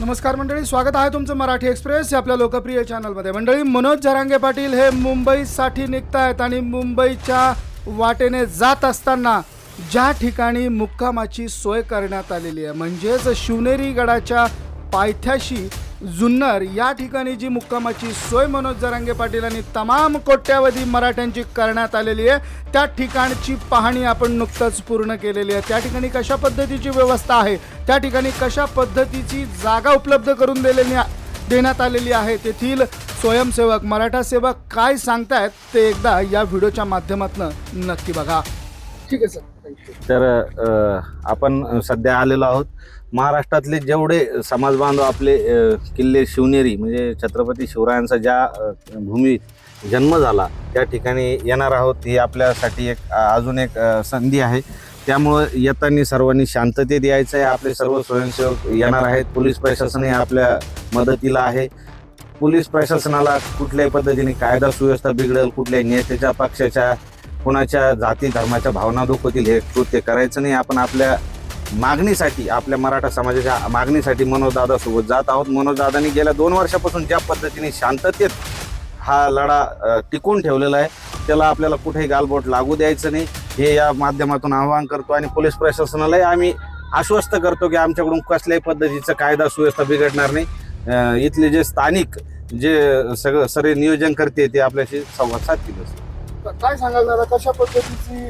नमस्कार मंडळी स्वागत आहे तुमचं मराठी एक्सप्रेस आपल्या लोकप्रिय चॅनलमध्ये. मंडळी मनोज जरांगे पाटील हे मुंबईसाठी निघतायत आणि मुंबईच्या वाटेने जात असताना ज्या ठिकाणी मुक्कामाची सोय करण्यात आलेली आहे म्हणजेच शिवनेरी गडाच्या पायथ्याशी जुन्नर या ठिकाणी जी मुक्कामाची सोय मनोज जरांगे पाटील आणि तमाम कोट्यावधी मराठ्यांची करण्यात आलेली आहे त्या ठिकाणची पाहणी आपण नुकतंच पूर्ण केलेली आहे. त्या ठिकाणी कशा पद्धतीची व्यवस्था आहे त्या ठिकाणी कशा पद्धतीची जागा उपलब्ध करून दिलेली देण्यात आलेली आहे तेथील स्वयंसेवक मराठा सेवक काय सांगतायत ते एकदा या व्हिडिओच्या माध्यमातून नक्की बघा. ठीक आहे सर. तर आपण सध्या आलेलो आहोत. महाराष्ट्रातले जेवढे समाज बांधव आपले किल्ले शिवनेरी म्हणजे छत्रपती शिवरायांचा ज्या भूमीत जन्म झाला त्या ठिकाणी येणार आहोत ही आपल्यासाठी एक अजून एक संधी आहे. त्यामुळं येताना सर्वांनी शांततेत यायचं आहे. आपले सर्व स्वयंसेवक येणार आहेत. पोलीस प्रशासनही आपल्या मदतीला आहे. पोलीस प्रशासनाला कुठल्याही पद्धतीने कायदा सुव्यवस्था बिघडेल कुठल्याही नेत्याच्या पक्षाच्या कुणाच्या जाती धर्माच्या भावना दुखवतील हे कृत्य करायचं नाही. आपण आपल्या मागणीसाठी आपल्या मराठा समाजाच्या मागणीसाठी मनोजदादासोबत जात आहोत. मनोजदादांनी गेल्या दोन वर्षापासून ज्या पद्धतीने शांततेत हा लढा टिकून ठेवलेला आहे त्याला आपल्याला कुठेही गालबोट लागू द्यायचं नाही. हे या माध्यमातून आवाहन करतो आणि पोलीस प्रशासनालाही आम्ही आश्वस्त करतो की आमच्याकडून कसल्याही पद्धतीचं कायदा सुव्यवस्था बिघडणार नाही. इथले जे स्थानिक जे सगळं सर्व नियोजन करते ते आपल्याशी संवाद साधतील. काय सांगाल दादा कशा पद्धतीची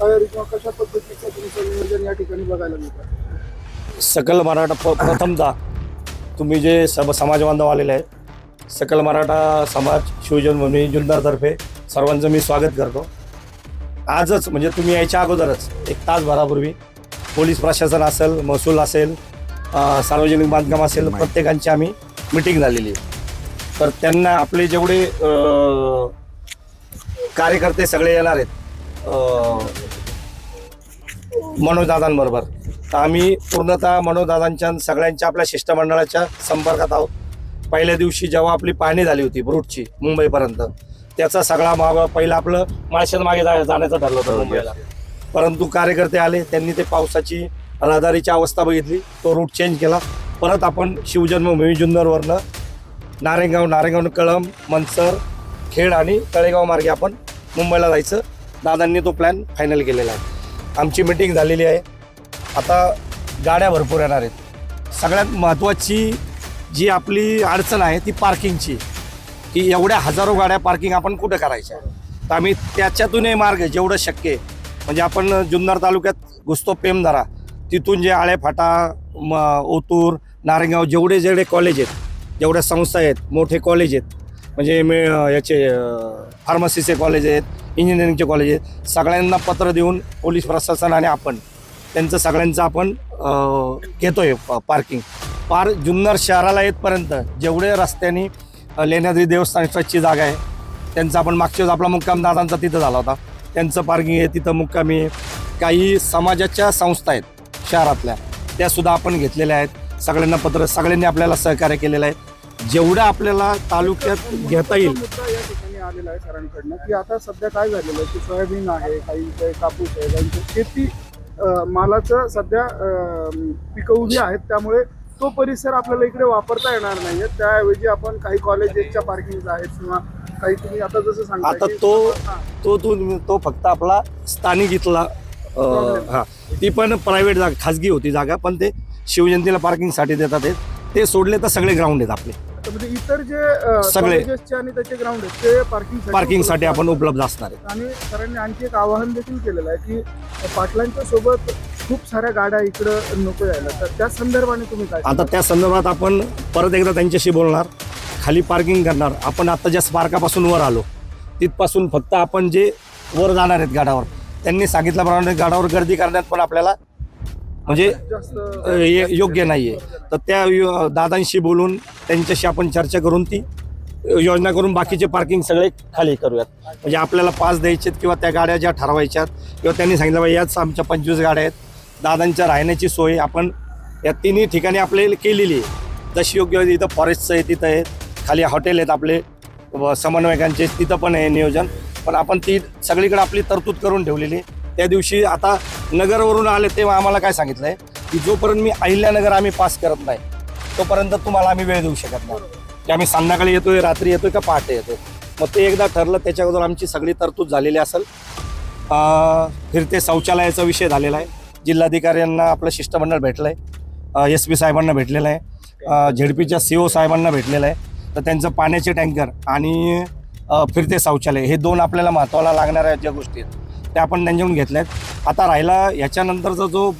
तयारी किंवा कशा पद्धतीचं तुमचं नियोजन या ठिकाणी बघायला मिळतं? सकल मराठा प्रथमतः तुम्ही जे सब समाज बांधव आलेले आहेत सकल मराठा समाज शिवजन्मभूमी जुन्नरतर्फे सर्वांचं मी स्वागत करतो. आजच म्हणजे तुम्ही यायच्या अगोदरच एक तासभरापूर्वी पोलीस प्रशासन असेल महसूल असेल सार्वजनिक बांधकाम असेल प्रत्येकांची आम्ही मिटिंग झालेली आहे. तर त्यांना आपले जेवढे कार्यकर्ते सगळे येणार आहेत. मनोजदादांबरोबर. तर आम्ही पूर्णतः मनोजदादांच्या सगळ्यांच्या आपल्या शिष्टमंडळाच्या संपर्कात आहोत. पहिल्या दिवशी जेव्हा आपली पाहणी झाली होती रूटची मुंबईपर्यंत त्याचा सगळा माग पहिलं आपलं माळशेत मागे जा जाण्याचं ठरलं होतं मुंबईला. परंतु कार्यकर्ते आले त्यांनी ते पावसाची रहदारीची अवस्था बघितली तो रूट चेंज केला. परत आपण शिवजन्मभूमी जुन्नरवरनं नारेगाव नारेगाव कळंब मनसर खेड आणि तळेगाव मार्गे आपण मुंबईला जायचं. दादांनी तो प्लॅन फायनल केलेला आहे. आमची मिटिंग झालेली आहे. आता गाड्या भरपूर येणार आहेत. सगळ्यात महत्त्वाची जी आपली अडचण आहे ती पार्किंगची की एवढ्या हजारो गाड्या पार्किंग आपण कुठं करायच्या? तर आम्ही त्याच्यातूनही मार्ग जेवढं शक्य आहे. म्हणजे आपण जुन्नर तालुक्यात घुसतो पेमधारा. तिथून जे आळेफाटा म ओतूर नारेगाव जेवढे जेवढे कॉलेज आहेत जेवढ्या संस्था आहेत मोठे कॉलेज आहेत. म्हणजे मे याचे फार्मसीचे कॉलेज आहेत इंजिनिअरिंगचे कॉलेज आहेत. सगळ्यांना पत्र देऊन पोलीस प्रशासन आणि आपण त्यांचं सगळ्यांचं आपण घेतो आहे प- पार्किंग पार जुन्नर शहराला येतपर्यंत जेवढे रस्त्यांनी लेण्याद्री देवस्थान ट्रस्टची जागा आहे त्यांचा आपण मागच्या वेळेस आपला मुक्काम दादांचा तिथं झाला होता. त्यांचं पार्किंग आहे तिथं मुक्कामी आहे. काही समाजाच्या संस्था आहेत शहरातल्या त्यासुद्धा आपण घेतलेल्या आहेत. सगळ्यांना पत्र सगळ्यांनी आपल्याला सहकार्य केलेलं आहे. जेवढं आपल्याला तालुक्यात घेता येईल आलेला आहे सरांकडनं की आता सध्या काय झालेलं आहे की सोयाबीन आहे काही कापूस आहे काही शेती मालाचं सध्या पिकं उभी आहेत त्यामुळे तो परिसर आपल्याला इकडे वापरता येणार नाहीये त्याऐवजी आपण काही कॉलेजेसच्या पार्किंग आहेत किंवा काही तुम्ही आता जसं सांगता आता की- तो- हा. तो तो तो फक्त आपला स्थानिक इथला अं, हा ती पण प्रायव्हेट जागा खाजगी होती जागा पण ते शिवजयंतीला पार्किंगसाठी देतात ते. ते सोडले तर सगळे ग्राउंड आहेत आपले म्हणजे इतर जे सगळे. कॉलेजेसचे आणि त्याचे ग्राउंड आहेत ते पार्किंग पार्किंगसाठी आपण उपलब्ध असणार आहे आणि सरांनी आणखी एक आवाहन देखील केलेलं आहे की पाटलांच्या सोबत खूप साऱ्या गाड्या इकडं नको यायला. तर त्या संदर्भाने तुम्ही काय आता त्या संदर्भात आपण परत एकदा त्यांच्याशी बोलणार खाली पार्किंग करणार. आपण आता ज्या स्पार्कापासून वर आलो तिथपासून फक्त आपण जे वर जाणार आहेत गाडावर त्यांनी सांगितल्याप्रमाणे गाडावर गर्दी करण्यात पण आपल्याला म्हणजे योग्य नाही आहे तर त्या यो- दादांशी बोलून त्यांच्याशी आपण चर्चा करून ती योजना करून बाकीचे पार्किंग सगळे खाली करूयात. म्हणजे आपल्याला पास द्यायचेत किंवा त्या गाड्या ज्या ठरवायच्यात किंवा त्यांनी सांगितलं बाई याच आमच्या पंचवीस गाड्या आहेत. दादांच्या राहण्याची सोय आपण या तिन्ही ठिकाणी आपल्याला केलेली आहे. जशी योग्य आहे, इथं फॉरेस्टचं आहे तिथं आहे. खाली हॉटेल आहेत आपले व समन्वयकांचे तिथं पण आहे नियोजन. पण आपण ती सगळीकडे आपली तरतूद करून ठेवलेली आहे. त्या दिवशी आता नगरवरून आले तेव्हा आम्हाला काय सांगितलं आहे की जोपर्यंत मी अहिल्यानगर आम्ही पास करत नाही तोपर्यंत तुम्हाला आम्ही वेळ देऊ शकत नाही. की आम्ही संध्याकाळी येतोय रात्री येतोय का पहाटे येतोय? मग ते एकदा ठरलं त्याच्या अगोदर आमची सगळी तरतूद झालेली असेल. फिरते शौचालयाचा विषय झालेला आहे. जिल्हाधिकाऱ्यांना आपलं शिष्टमंडळ भेटलं आहे एस पी साहेबांना भेटलेलं आहे. झेडपीच्या सी ओ साहेबांना भेटलेलं आहे. तर त्यांचं पाण्याचे टँकर आणि फिरते शौचालय हे दोन आपल्याला महत्त्वाला लागणाऱ्या ज्या गोष्टी आहेत. त्या आपण त्यांच्याकडून घेतल्या आहेत आता राहिला याच्यानंतरचा जो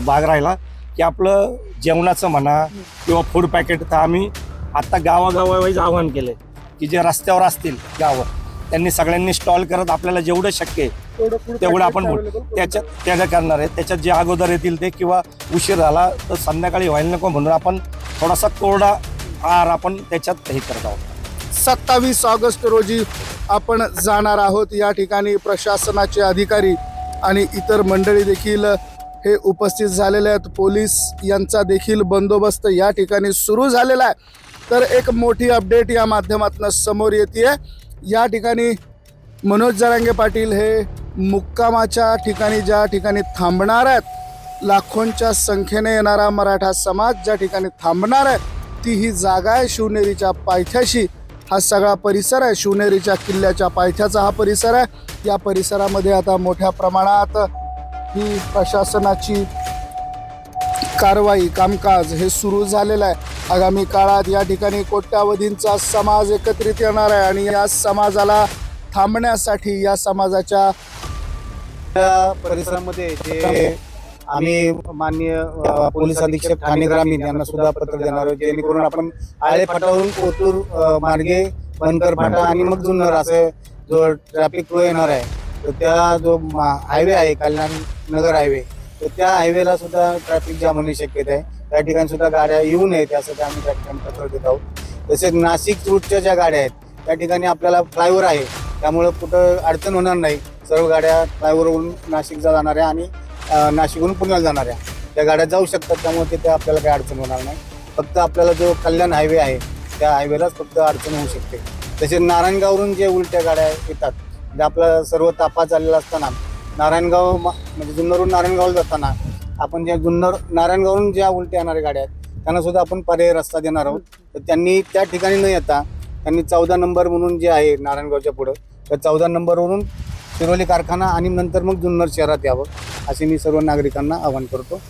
भाग राहिला की आपलं जेवणाचं म्हणा किंवा फूड पॅकेट तर आम्ही आत्ता गावागावावाईज आवाहन केलं की जे रस्त्यावर असतील गावं त्यांनी सगळ्यांनी स्टॉल करत आपल्याला जेवढं शक्य आहे तेवढं आपण त्याच्यात त्याच्या करणार आहे त्याच्यात जे अगोदर येतील ते किंवा उशीर झाला तर संध्याकाळी व्हायला नको म्हणून आपण थोडासा कोरडा आहार आपण त्याच्यात हे करत आहोत. सत्तावीस ऑगस्ट रोजी आपण जाणार आहोत. या ठिकाणी प्रशासनाचे अधिकारी आणि इतर मंडळी देखील हे उपस्थित झालेले आहेत. पोलीस यांचा देखील बंदोबस्त या ठिकाणी सुरू झालेला आहे. तर एक मोठी अपडेट या माध्यमातून समोर येते या ठिकाणी मनोज जरांगे पाटील हे मुक्कामाच्या ठिकाणी ज्या ठिकाणी थांबणार आहेत लाखोंच्या संख्येने येणारा मराठा समाज ज्या ठिकाणी थांबणार आहे ती ही जागा आहे शिवनेरीच्या पायथ्याशी. हा सगळा परिसर आहे. शिवनेरीच्या किल्ल्याच्या पायथ्याचा हा परिसर आहे. या परिसरामध्ये आता मोठ्या प्रमाणात ही प्रशासनाची कारवाई कामकाज हे सुरू झालेलं आहे. आगामी काळात या ठिकाणी कोट्यावधींचा समाज एकत्रित येणार आहे आणि या समाजाला थांबण्यासाठी या समाजाच्या परिसरामध्ये जे आम्ही माननीय अ, पोलीस अधीक्षक ठाणे ग्रामीण यांना सुद्धा पत्र देणार आहोत जेणेकरून आपण आळे फाटावरून कोतूर अ, मार्गे बनकर फाटा आणि मग जुन्नर असं जो ट्रॅफिक फ्लो येणार आहे तर त्या जो हायवे आहे कल्याण नगर हायवे तर त्या हायवेला सुद्धा ट्रॅफिक जाम होण्याची शक्यता आहे. त्या ठिकाणी सुद्धा गाड्या येऊ नयेत यासाठी आम्ही त्या ठिकाणी पत्र देत आहोत. तसेच नाशिक रूटच्या ज्या गाड्या आहेत त्या ठिकाणी आपल्याला फ्लायओव्हर आहे. त्यामुळं कुठं अडचण होणार नाही. सर्व गाड्या फ्लायओव्हरवरून नाशिकला आहे आणि नाशिकहून पुण्याला जाणाऱ्या त्या गाड्या जाऊ शकतात त्यामुळे तिथे आपल्याला काही अडचण होणार नाही. फक्त आपल्याला जो कल्याण हायवे आहे त्या हायवेलाच फक्त अडचण होऊ शकते. तसेच नारायणगाववरून जे उलट्या गाड्या येतात म्हणजे आपला सर्व तापा चाललेला असताना नारायणगाव मा- म्हणजे जुन्नरहून नारायणगावला जाताना आपण ज्या जुन्नर नारायणगावहून ज्या उलट्या येणाऱ्या गाड्या आहेत त्यांना सुद्धा आपण पर्याय रस्ता देणार आहोत. तर त्यांनी त्या ठिकाणी न येता त्यांनी चौदा नंबर म्हणून जे आहे नारायणगावच्या पुढं त्या चौदा नंबरवरून शिरोली कारखाना आणि नंतर मग जुन्नर शहरात यावं असे मी सर्व नागरिकांना आवाहन करतो.